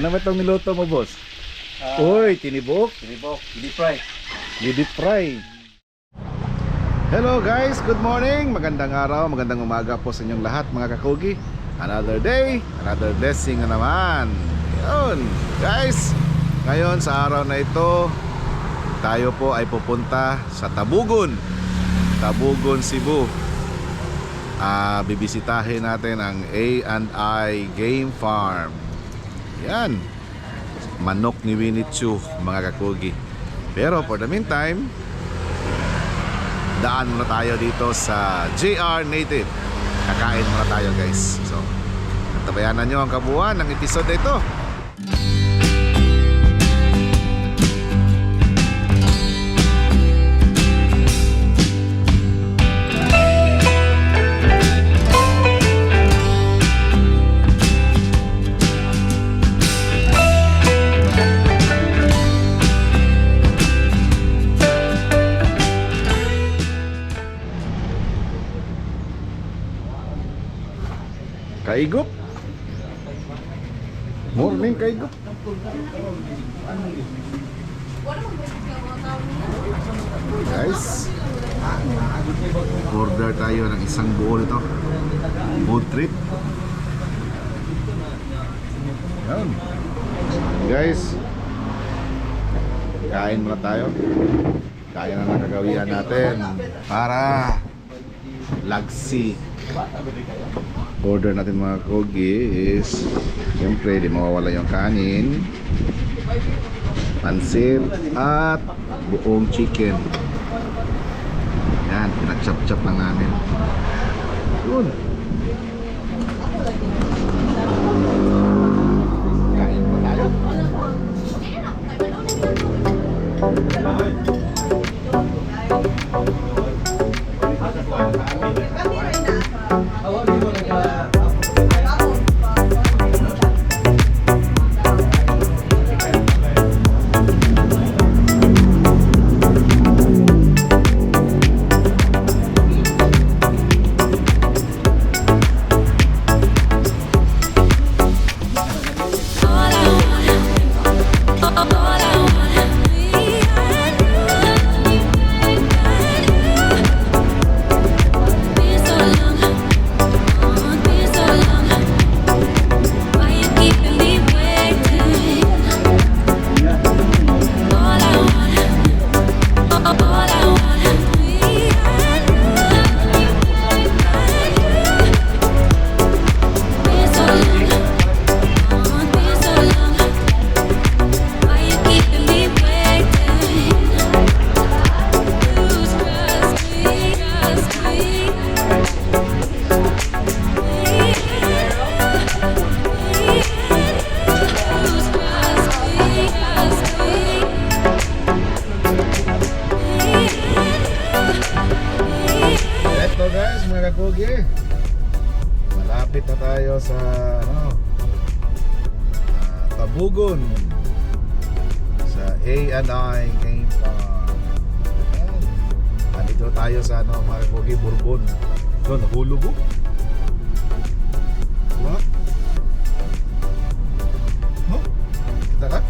Ano ba itong niluto mo, boss? Ah, Uy, tinibok. Tinibok, hindi fry. Deep fry. Hello guys, good morning. Magandang araw, magandang umaga po sa inyong lahat mga kakugi. Another day, another blessing na naman. Yun, guys. Ngayon sa araw na ito, tayo po ay pupunta sa Tabugon. Tabugon, Cebu. Ah, bibisitahin natin ang A&I Game Farm. Yan. Manok ni Winnie Chu, mga kakugi. Pero for the meantime, daan muna tayo dito sa JR Native. Kakain muna tayo guys. So, tabayanan nyo ang kabuuan ng episode na ito. Kaigup. Morning kaigup. Guys, order tayo ng isang buo nito. Food trip. Yan. Guys, kain muna tayo. Kaya na nakagawian natin para lagsi order natin mga kogi is siyempre di mawawala yung kanin pansit at buong chicken. Yan pinachop-chop lang namin. Yun Tabugon. Sa A&I Game. Ayan. Nandito tayo sa ano, mga kakugi, Bourbon. Ito, nahulog oh. What? No? Kita ka?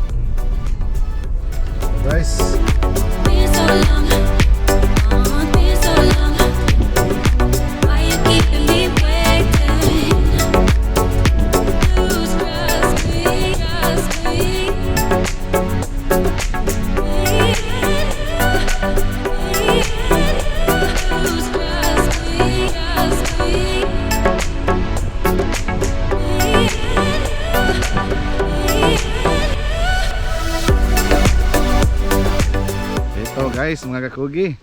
Guys, guys, mga kakugi.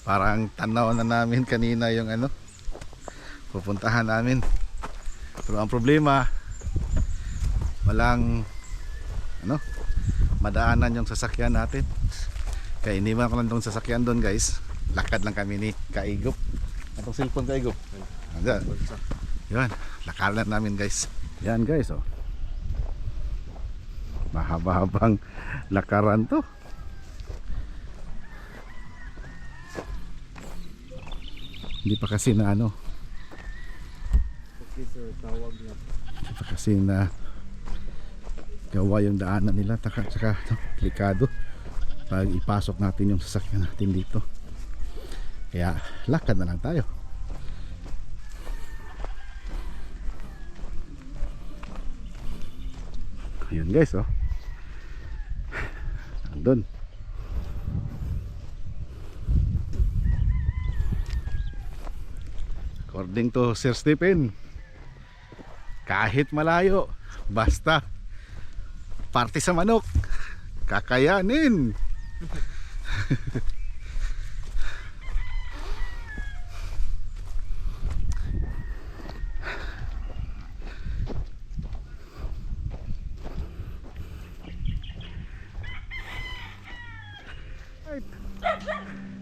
Parang tanaw na namin kanina yung ano pupuntahan namin. Pero ang problema walang ano madaanan yung sasakyan natin. Kaya iniwan ko lang tong sasakyan doon guys. Lakad lang kami ni Kaigop. Atong cellphone Kaigop. Andyan. Yan, lakaran namin guys. Yan guys oh. Mahaba-habang lakaran to. Hindi pa kasi na ano. Okay sir, tawag na. kasi na gawa yung daanan nila taka tsaka no, delikado pag ipasok natin yung sasakyan natin dito kaya lakad na lang tayo ayun guys oh andun according to Sir Stephen kahit malayo basta parte sa manok kakayanin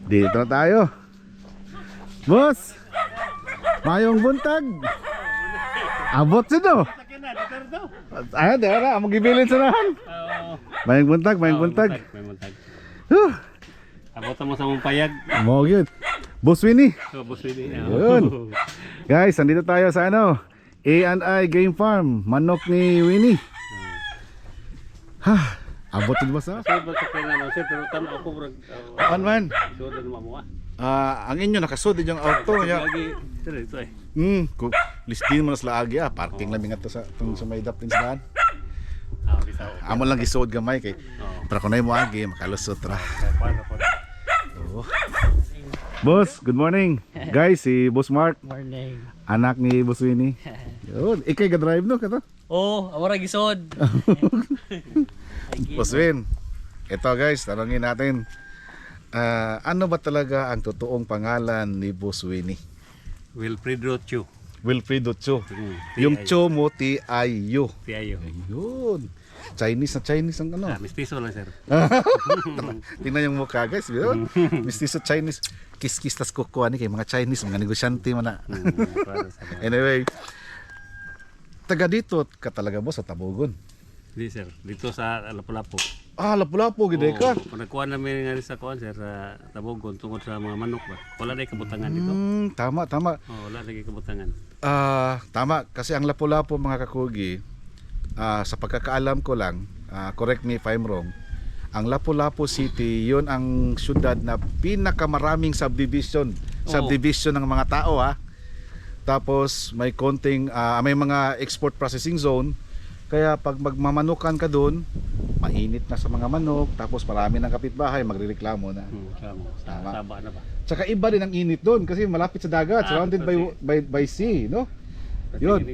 dito tayo boss mayong buntag abot sino Ayan, di na, magibilin sa nahan. Mayang buntag, mayang buntag. May buntag. Huh, Abot mo sa mong payag. mo yun. Boss Winnie. Oh, boss. Yun. Guys, nandito tayo sa ano, A&I Game Farm, manok ni Winnie. Ha, abot din boss ha? Sir, ba't sa kailan sir? Pero tama ako, brag. Man man, Sure na naman mo ah. ah, ang inyo nakasud yung auto niya. Lagi, sir, ito eh. Hmm, ku- listin mo na sa agi ah, parking lang nga to sa tong sa may dapin sa daan. Ah, bisa ako. Amo lang gisod gamay kay Oo. para kunay mo agi makalusot ra. Paano po? Boss, good morning. Guys, si Boss Mark, Morning. anak ni Boss Winnie. Yun, ikay ga-drive no kato? Oh, awara gisod. Boss Win, ito guys, tanongin natin. Ah, ano ba talaga ang totoong pangalan ni Boss Winnie? Wilfredo Chu. Wilfredo Cho. Hmm. Yung Cho mo, T-I-U. Ayun. Chinese na Chinese ang ano. Ah, mistiso lang sir. Tingnan yung mukha guys. Yun. Mistiso Chinese. Kiss-kiss tas kukuha ni kay mga Chinese, mga negosyante man na. Mga- Anyway, taga dito ka talaga boss sa Tabogon. Di sir, dito sa Lapu-Lapu. Ah, lapu-lapu gid ka. Nagkuha namin nga sa kuan sir sa Tabogon tungkol sa mga manok ba. Wala na kabutangan dito. Hmm, tama, tama. Oh, wala na kabutangan. Ah, tama kasi ang Lapu-Lapu mga kakugi, ah, sa pagkakaalam ko lang, ah, correct me if I'm wrong, ang Lapu-Lapu City, 'yon ang syudad na pinakamaraming subdivision, subdivision ng mga tao ha. Tapos may konting ah, may mga export processing zone. Kaya pag magmamanukan ka doon, mainit na sa mga manok, tapos marami ng kapitbahay magrereklamo na. Hmm, tama. Tama. Na ba? Tsaka iba din ang init doon kasi malapit sa dagat, Ah, surrounded by, by by sea, no? Yun.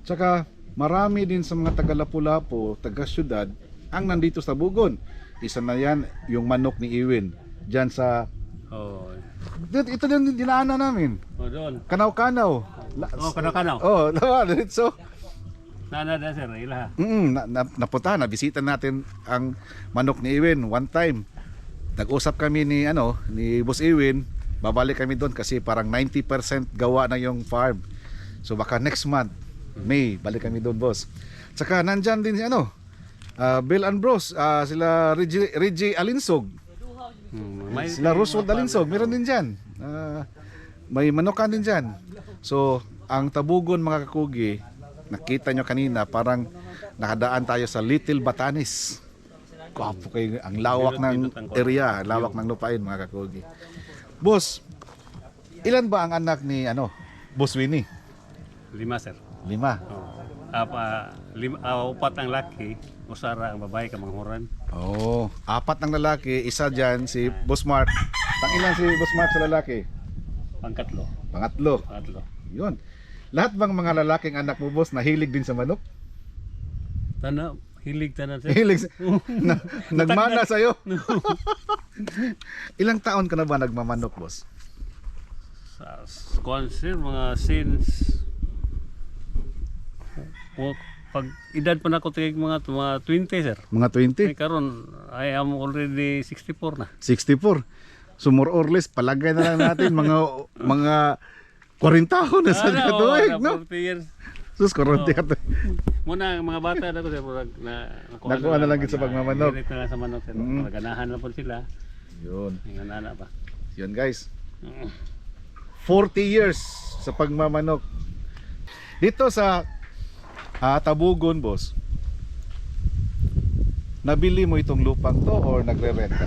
Tsaka marami din sa mga taga Lapu-Lapu, taga syudad, ang nandito sa Bugon. Isa na yan, yung manok ni Iwin. Diyan sa... Oh, Dito, ito din dinaanan namin. oh doon. Kanaw-kanaw. Oh, kanaw-kanaw. Oh, diba? So, Nana na sir, ila. mm, na, na, napunta, nabisita natin ang manok ni Iwin one time. Nag-usap kami ni ano, ni Boss Iwin, babalik kami doon kasi parang 90% gawa na yung farm. So baka next month, May, balik kami doon, boss. Tsaka nandyan din si ano, ah, Bill and Bros, ah, sila Reggie, Reggie Alinsog, Hmm, may sila Roosevelt Alinsog, meron din dyan. Ah, may manokan din dyan. So, ang tabugon mga kakugi, nakita nyo kanina, parang nakadaan tayo sa Little Batanes. Kwapo kayo, ang lawak ng area, lawak ng lupain mga kakugi. Boss, ilan ba ang anak ni ano, Boss Winnie? lima sir. Lima. Oh. Apa, lima, ah, upat ang laki, usara ang babae kamanghuran. Oh, apat ng lalaki, isa dyan si Boss Mark. Pang ilan si Boss Mark sa lalaki? Pangkatlo. Pangatlo. Pangatlo. Yun. Lahat bang mga lalaking anak mo, boss, nahilig din sa manok? Tana, hilig tanan sir. Hilig sa... na, nagmana sa'yo? Ilang taon ka na ba nagmamanok, boss? Sa sir, mga since Wa- pag edad pa na ko tigig mga mga 20 sir. Mga Ay 20? karon I am already 64 na. 64? So more or less, palagay na lang natin mga mga 40 taon na sa Ano, katuig, na no? 40 years. Sus, 40 katuig. Muna mga bata na ko sir, murag na Nakuha na lang gid sa pagmamanok. Direct na lang sa manok sir. Mm. Ganahan na po sila. Yun. Ang ana ba. Yun, guys. Mm. 40 years sa pagmamanok. Dito sa Ah, tabugon, boss. Nabili mo itong lupang to or nagre-rent ka?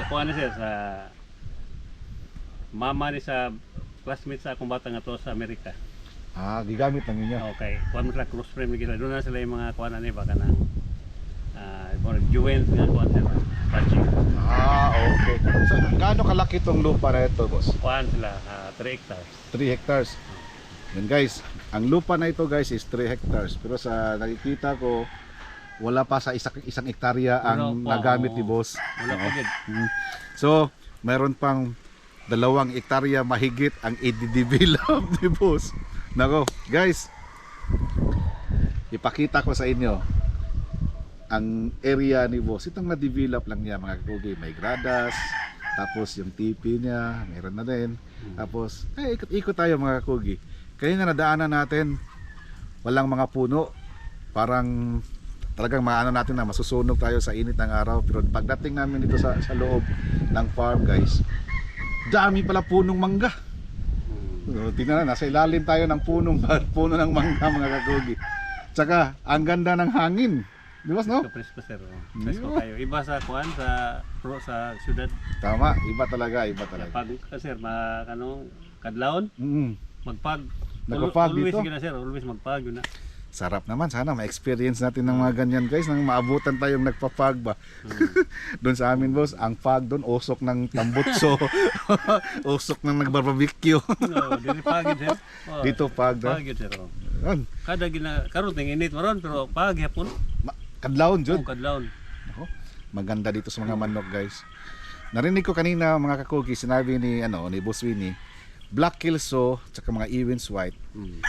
Sa kuha na sir, sa mama ni sa classmate sa akong bata nga to sa Amerika. Ah, gigamit lang niya. Okay, kuha mo sila close friend nila. Doon na sila yung mga kuha na ni baka ng uh, Jewel nga kuha sila. Patching. Ah, okay. So, gaano kalaki itong lupa na ito, boss? Kuha sila, 3 hectares. 3 hectares. Yan guys, ang lupa na ito guys is 3 hectares. Pero sa nakikita ko, wala pa sa isang, isang hektarya ang pa, nagamit ni oo. boss. Wala pa. Mm. So, meron pang dalawang hektarya mahigit ang i-develop ni boss. Nako, guys. Ipakita ko sa inyo ang area ni boss. Itong na-develop lang niya mga kakugi. May gradas, tapos yung tipi niya, meron na din. Tapos, eh, ikot-ikot tayo mga kakugi. Kanina nadaanan natin, walang mga puno. Parang talagang maano natin na masusunog tayo sa init ng araw. Pero pagdating namin dito sa, sa loob ng farm guys, dami pala punong mangga. So, tingnan na, nasa ilalim tayo ng punong puno ng mangga mga kakugi. Tsaka, ang ganda ng hangin. Di ba, no? Presko sir. Presko kayo. Iba sa kuan sa pro sa syudad. Tama, iba talaga, iba talaga. Pag ka sir, ma kanong kadlawon, Mm. magpag. Nagpapag always dito? yun na sir, always magpag yun na. Sarap naman, sana ma-experience natin ng mga ganyan guys, nang maabutan tayong nagpa-fog ba. doon sa amin boss, ang fog doon, usok ng tambutso, usok ng nagbarbarbecue. No, dili pagid sir. Oh, Dito fog na. pagid sir. oh. Kada gina karon ting init maron pero pag hapon. ma- kadlawon Oh, jud. kadlawon. Maganda dito sa mga manok guys. Narinig ko kanina mga kakugi, sinabi ni ano ni Boss Winnie, Black Kilso, tsaka mga Ewins White, Mm.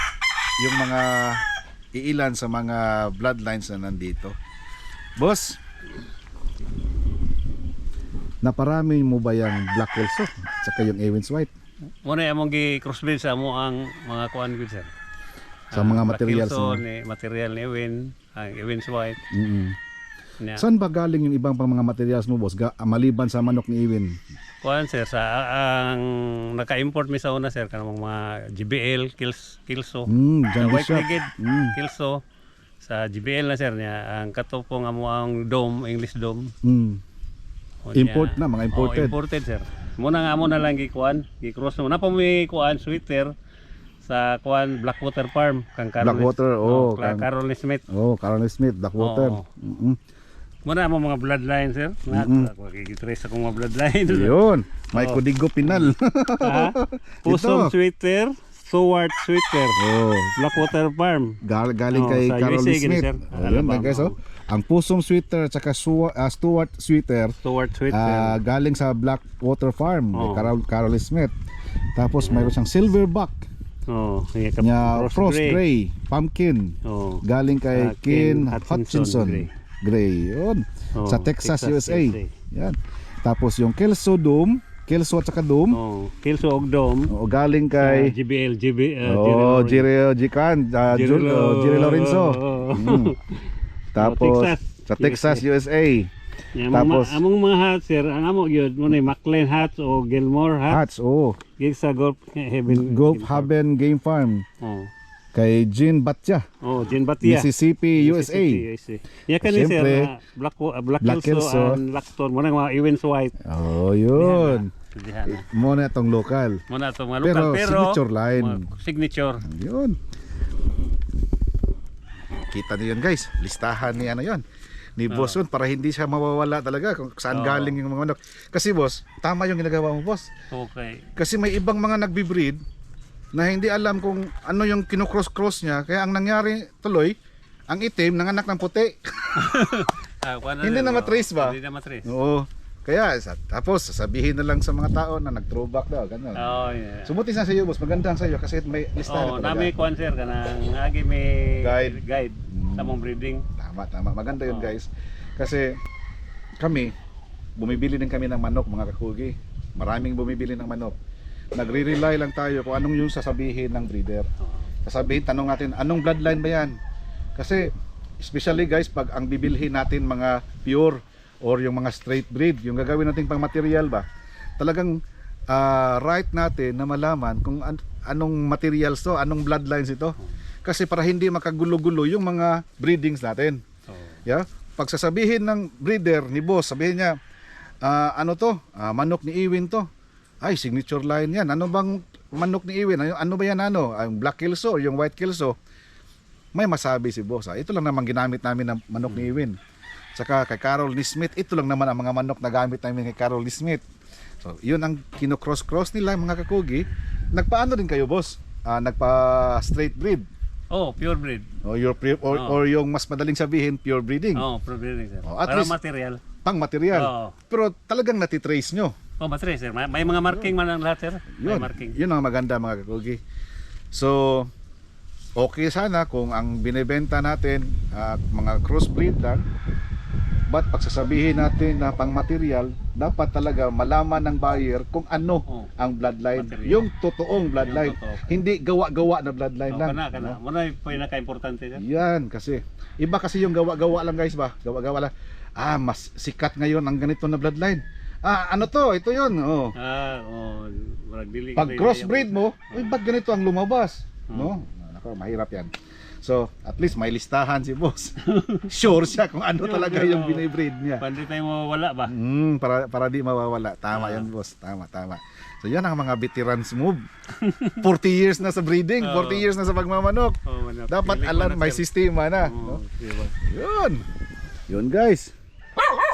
yung mga iilan sa mga bloodlines na nandito. Boss, naparami mo ba yung Black Kelso saka yung Ewins White Mo na among gi crossbreed sa mo ang mga kuan gud sir. sa mga materials so, mo? ni material ni Ewin, ang Ewin's white. Mm-mm. Niya. Saan ba galing yung ibang pang mga materials mo boss? Ga- maliban sa manok ni Ewin. Kuan sir sa ang naka-import mi sa una sir kanang mga GBL kills kilso. Mm, Sa white legged Mm. kilso sa GBL na sir niya ang katupong amo ang dome English dome. Mm. O Import niya- na, mga imported. Oh, imported sir. Muna nga mo na lang gikuan, gi-cross mo. Na pa mi kuan sweater sa kuan Blackwater Farm kang Carol. Blackwater, oh, kang kang- Carol Smith. Oh, Carol Smith, Blackwater. Oo. Mm-mm. Muna mo mga bloodline sir. Na Mm-mm. ako gitrace akong mga bloodline. Yun, may Oo. kudigo pinal. Ha? Pusong sweater, Stewart sweater. oh, Blackwater Farm. gal- galing Oh, kay Carol USA, Smith. sir. Oh, Alam yun, ba? guys, oh. Ang pusong sweater at saka Su- ah, Stuart sweater Stewart sweater. Ah, galing sa Blackwater Farm kay Oo. Carol, Carol Smith. Tapos mayroon siyang silverback oh, yeah, niya Frost, Gray. Pumpkin Oh. galing kay Ah, Ken Ken Hutchinson, Hutchinson Gray. Gray. Yun. Oh, sa Texas, USA. USA. Yan. Tapos yung Kelso Dome, Kelso at saka Dome, Oh, Kilso og Dome. o galing Kay kay GBL, GB, uh, Oh, Jire Jikan, uh, Jul, oh, Lorenzo. Mm. Tapos Texas, sa Texas, USA. Yeah, Tapos- Tapos, among mga hats, sir, ang amo gyud mo ni McLean hats o Gilmore hats. Hats, oh. Gig sa Gulf Heaven. Gulf Haven Game Farm Oh. Kay Jean Batya, Oh, Jen Batia. Mississippi, USA. USA. Ya kani sir, ah, Black uh, Black, Black Kelso Kelso. and Lacton mo na mga Ewins White. Oh, yun. Dihan na. Mo na itong local. Mo na to mga Pero lokal pero signature line. signature. Yun. Kita niyo yun guys, listahan ni ano yun. Ni boss yun para hindi siya mawawala talaga kung saan Oo. galing yung mga manok. Kasi boss, tama yung ginagawa mo boss. Okay. Kasi may ibang mga nagbi-breed na hindi alam kung ano yung kinocross-cross niya. Kaya ang nangyari tuloy, ang itim nanganak ng puti. Ah, kuha Hindi na oh. matrace ba? Hindi na matrace. Oo. Kaya tapos sasabihin na lang sa mga tao na nag-throwback daw, ganun. Oh, yeah. Sumuti sa iyo boss, magandang sa iyo kasi may listahan Oh, na nami kuan sir kanang agi may Guide. guide Mm. sa mong breeding. Tama, tama. Maganda yun Oo. guys. Kasi kami, bumibili din kami ng manok mga kakugi. Maraming bumibili ng manok. Nagre-rely lang tayo kung anong yung sasabihin ng breeder. Sasabihin, tanong natin, anong bloodline ba yan? Kasi, especially guys, pag ang bibilhin natin mga pure or yung mga straight breed, yung gagawin natin pang material ba, talagang ah, right natin na malaman kung an- anong materials to, anong bloodlines ito. kasi para hindi makagulo-gulo yung mga breedings natin. Yeah? Pag sasabihin ng breeder ni boss, sabihin niya, "Ah, ano to? Ah, manok ni Iwin to. Ay, signature line yan. Ano bang manok ni Iwin? Ano, ano ba yan ano? Yung black kelso or yung white kelso? May masabi si boss. Ah, ito lang naman ginamit namin ng manok ni Iwin. Saka kay Carol ni Smith, ito lang naman ang mga manok na gamit namin kay Carol ni Smith. So, yun ang kino-cross-cross nila mga kakugi. Nagpaano din kayo, boss? Ah, nagpa straight breed. Oh, pure breed. O, your pre- or, Oo. or yung mas madaling sabihin, pure breeding. Oh, pure breeding sir. Oh, at Para least- material. Pang material. Oo. Pero talagang natitrace nyo. Oh, material sir. May, may mga marking man ang lahat sir. May Yun, marking. yun ang maganda mga kakugi. So, okay sana kung ang binebenta natin at mga crossbreed lang. But pagsasabihin natin na pang material, dapat talaga malaman ng buyer kung ano Oh. ang bloodline. Material. Yung totoong bloodline. Yung totoo. Hindi gawa-gawa na bloodline Oh, lang. kana kana. no? Muna yung pinaka-importante sir. Yan kasi iba kasi yung gawa-gawa lang guys ba? Gawa-gawa lang. Ah, mas sikat ngayon ang ganito na bloodline. Ah, ano to? Ito 'yun. Oh. Ah, oh, murag dili Pag crossbreed mo, ay ba't ganito ang lumabas? Hmm. No? Nako, mahirap 'yan. So, at least may listahan si boss. sure siya kung ano talaga yung binibreed niya. Pandi tayo mawala ba? Mm, para para di mawawala. Tama 'yan, boss. Tama, tama. So, 'yan ang mga veterans move. 40 years na sa breeding, 40 years na sa pagmamanok. Oh. Dapat alam may sistema na, no? Oh, diba? Yun. Yun guys.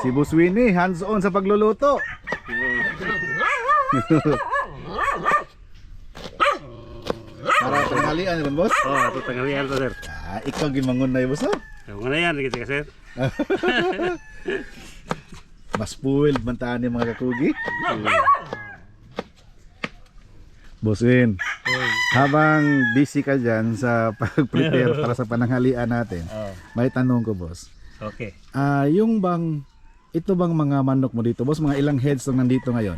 Si Boss Winnie, hands-on sa pagluluto. Para tanghalian yun, boss. Oh, ato tanghalian to sir. Ah, ikaw gimangon na yun, boss. oh. Yung mga yan, kita sir. Mas spoiled man taan yung mga kakugi. Boss Win, habang busy ka dyan sa pag-prepare para sa pananghalian natin, Oh, may tanong ko, boss. okay. Ah, yung bang, ito bang mga manok mo dito, boss? Mga ilang heads lang nandito ngayon?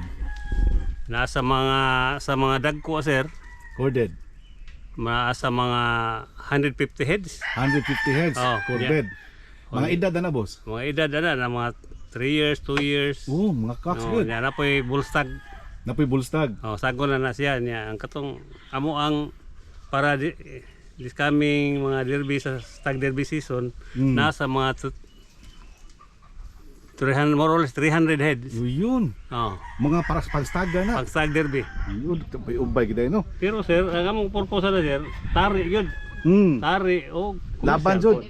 Nasa mga sa mga dagko sir, Corded. nasa mga 150 heads. 150 heads, Oh, corded. Mga edad na na, boss? Mga edad na na mga 3 years, 2 years. Oh, mga cocks Oh, good. yan na po yung bullstag. Napoy bullstag. Oh, sago na na siya niya. Ang katong amo ang para di, this coming mga derby sa stag derby season Mm. nasa mga 300 more or less 300 heads. Yun. Oh, Mga para sa pagstaga na. pag stag derby. Yun, ubay kita no. Pero sir, ang among purpose na sir, tari yun. Hmm. Tari o Laban jud.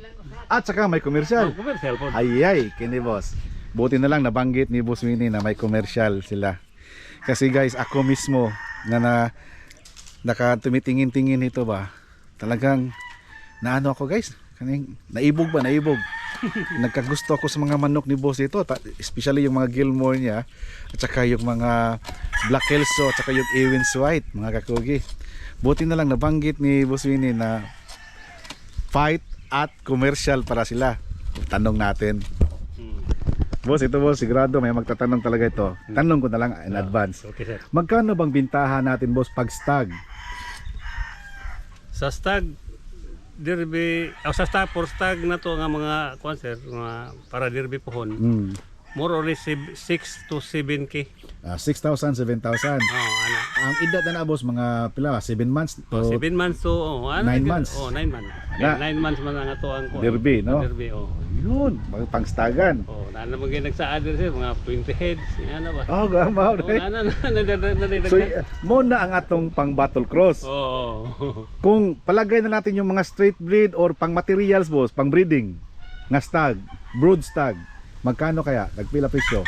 At saka may Oh, komersyal. commercial po. Ay ay, kini boss. Buti na lang nabanggit ni Boss Winnie na may komersyal sila. Kasi guys, ako mismo na na naka tumitingin-tingin ito ba. Talagang naano ako guys. Kaning naibog ba, naibog. Nagkagusto ako sa mga manok ni boss dito, especially yung mga Gilmore niya at saka yung mga Black Kelso at saka yung Ewins White, mga kakugi. Buti na lang nabanggit ni Boss Winnie na fight at commercial para sila. Tanong natin. Boss, ito boss, sigurado may magtatanong talaga ito. Tanong ko na lang in advance. Okay sir. Magkano bang bintahan natin boss pag stag? Sa stag derby, o sa stag for na to nga mga sir, mga para derby pohon. Hmm. More or less 6 to 7k. Ah, 6,000, 7,000. Oh, ano. Ang edad na na boss, mga pila, 7 months Oh, to 7 months to oh, ano, Nine ito? months. Oh, 9 months. Na. 9 months man ang ato ang kuan. Derby, no? Derby, oh. Yun, pangstagan. Oh, na naman gyud nagsaad dir sir, mga 20 heads, ano ba? Oh, gamaw Oh, right? na na na na So, mo na ang atong pang battle cross. Oh. Kung palagay na natin yung mga straight breed or pang materials boss, pang breeding, nga stag, brood stag, magkano kaya? Nagpila presyo?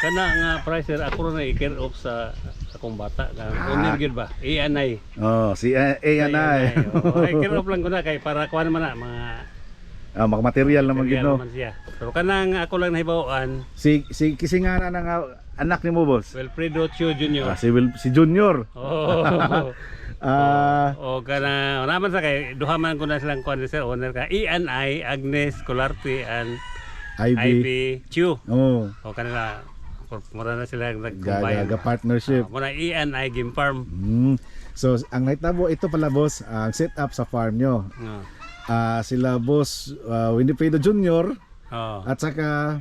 Kana nga price sir, ako na i-care off sa akong bata. Nga, Ah. owner gyud ba? Ianay. Oh, si na eh. Oh, i care off lang ko na kay para kuan man na mga Ah, mga material naman gid no. Pero kanang ako lang nahibawan, Si si kisingana ng ah, anak ni mo boss. Wilfredo Chio Jr. Ah, si Will, si Junior. Oh. Ah, o kana naman sa kay duha man ko na silang kuan sir owner ka ENI Agnes Colarte and IB. IB Chu. Oh, O kanila mura na sila gaga nagkumbayan. ga partnership. Muna ENI Game Farm. Mm. So ang naitabo ito pala boss, ang setup sa farm nyo. Oh. Ah, sila boss uh, Winifredo Junior Oh. at saka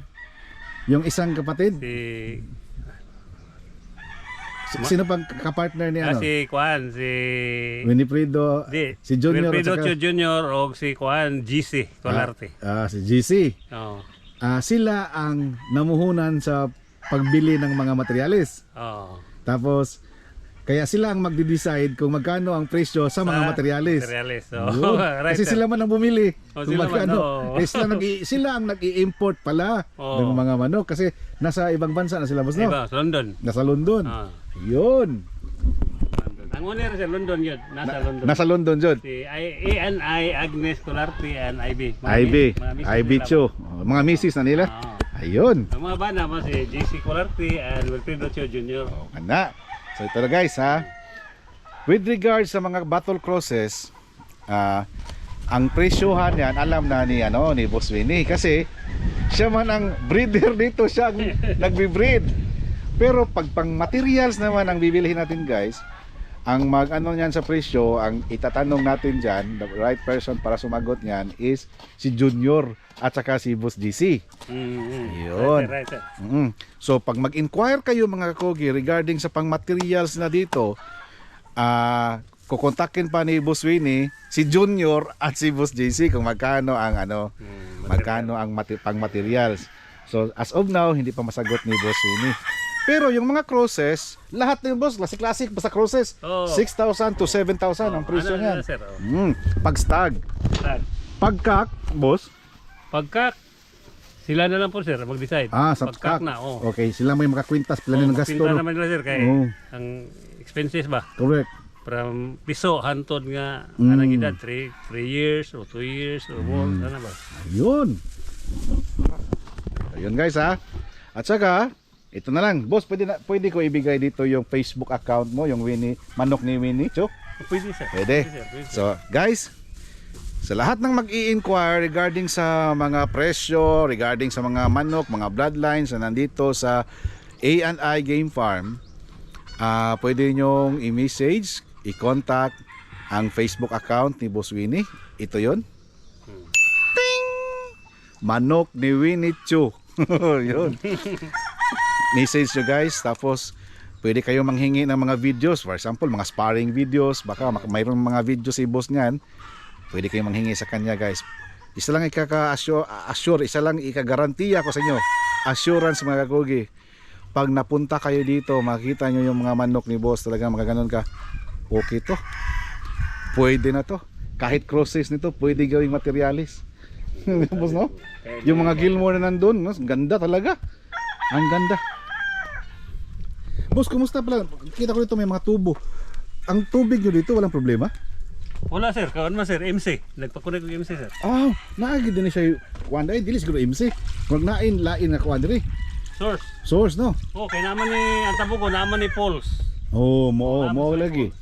yung isang kapatid Si Si- Sino pang kapartner ni Ah, ano? si Kuan, si... Winifredo, Di, si Junior at Wilfredo saka- Junior o si Kuan, GC, Colarte. Ah, si GC. Oo. Ah, sila ang namuhunan sa pagbili ng mga materyales. Oo. Tapos, kaya sila ang magde-decide kung magkano ang presyo sa mga Sa materyales. Materialis. Yun. Oo. right, Kasi sila man ang bumili. Oh, Kung sila man, magkano. oo. Eh, sila, nag sila ang nag-i-import pala Oo. ng mga manok. Kasi nasa ibang bansa na sila, boss, no? Iba, sa London. Nasa London. Ah, Yun. Ang owner sa London yun. Nasa London. Nasa London, Jod. Si I, A&I, Agnes Colarte, and IB. Mga IB. mga IB Cho. Oh, Mga misis na nila. Oo. Ayun. Ang mga bana mo si JC Colarte and Wilfredo Cho Jr. Oh, Kana. So ito na guys ha. With regards sa mga battle crosses, ah ang presyohan yan alam na ni ano ni Boss Winnie kasi siya man ang breeder dito, siya ang nagbi-breed. Pero pag pang materials naman ang bibilihin natin guys, ang mag ano niyan sa presyo, ang itatanong natin diyan, the right person para sumagot niyan is si Junior at saka si Boss GC. Mm-hmm. Yun. Right, right, sir. Mm. So pag mag-inquire kayo mga kakogi regarding sa pang materials na dito, ah kukontakin pa ni Boss Winnie si Junior at si Boss JC kung magkano ang ano, Mm, magkano ang mati- pang materials. So as of now hindi pa masagot ni Boss Winnie. Pero yung mga crosses, lahat ng boss, classic classic basta crosses, Oo. 6,000 to 7,000 ang presyo ano, niyan. ano, sir? Oh. Mm, pag stag, Sir. pagkak, boss. Pagkak, sila na lang po sir mag-decide. Ah, sa Pagkak pagkak. na, oh. Okay, sila may makakwintas, plano Oh, ng gasto. pinta No? naman nila sir kay Oo. ang expenses ba? Correct. From piso hantod nga Mm. anang edad 3 3 years or 2 years or more ano ba? Ayun. Ayun guys ha. At saka, ito na lang. Boss, pwede, na, pwede ko ibigay dito yung Facebook account mo, yung Winnie, manok ni Winnie, Chok? Pwede sir. Pwede. sir, pwede, sir. So, guys, sa lahat ng mag inquire regarding sa mga presyo, regarding sa mga manok, mga bloodlines na nandito sa A&I Game Farm, ah pwede nyong i-message, i-contact ang Facebook account ni Boss Winnie. Ito yon. Ting! Manok ni Winnie Chu. yun. Message nyo guys. Tapos, pwede kayo manghingi ng mga videos. For example, mga sparring videos. Baka mayroong mga videos si boss niyan. Pwede kayo manghingi sa kanya guys. Isa lang ikaka-assure, assure, isa lang ikagarantiya ko sa inyo. Assurance mga kakugi. Pag napunta kayo dito, makita nyo yung mga manok ni boss, talagang magaganon ka. Okay to. Pwede na to. Kahit crosses nito, pwede gawing materialis. boss no? Yung mga Gilmore na nandun, mas ganda talaga. Ang ganda. Boss, kumusta pala? Kita ko dito may mga tubo. Ang tubig nyo dito, walang problema? Wala sir, kawan man sir, MC. Nagpakunik ko MC sir. Ah, naagi din siya kuan ay dili siguro MC. Kung nain lain na kuan diri. Source. Source no. Oh, kay naman ni Antabugo, naman ni Pauls. Oh, mo mo lagi.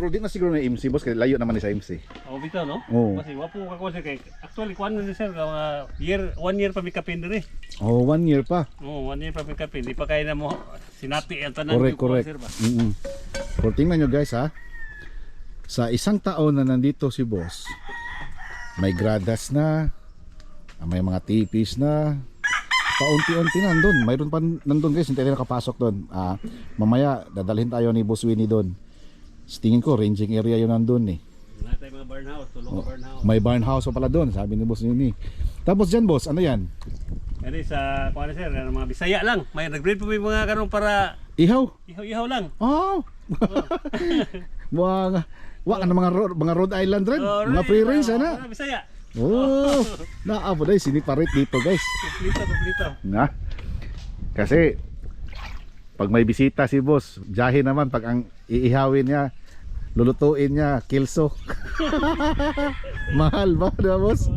Pero di na siguro na MC boss kay layo naman ni sa MC. Oh, bitaw no? Oo. Kasi wapo ka ko sir kay actually kuan na ni sir ka year one year pa mi kapin diri. Oh, one year pa. Oh, one year pa mi kapin. Di pa kay na mo sinati ang tanan Correct, correct. sir ba. Mm -mm. Pero tingnan nyo guys ha. Sa isang taon na nandito si boss, may gradas na, may mga tipis na, paunti-unti na nandun. Mayroon pa nandun guys, hindi tayo nakapasok doon. Ah, mamaya, dadalhin tayo ni Boss Winnie doon. Tingin ko, ranging area yun nandun eh. Wala tayong mga barn house, tulong Oh. barn house. May barn house pa pala doon, sabi ni Boss Winnie. Tapos dyan boss, ano yan? Kani sa kuan sir, ng mga Bisaya lang. May nag-breed pa may mga karon para Ihaw? ihaw-ihaw lang. Oh! mga, wa ka na mga, ro- mga Rhode Island red, Oh, mga free range mga- ana. Bisaya. Oh, naabo dahil siniparit dito guys. Kumplito, kumplito. Na. Kasi pag may bisita si boss, jahe naman pag ang iihawin niya, lulutuin niya kilso. Mahal ba, di ba boss?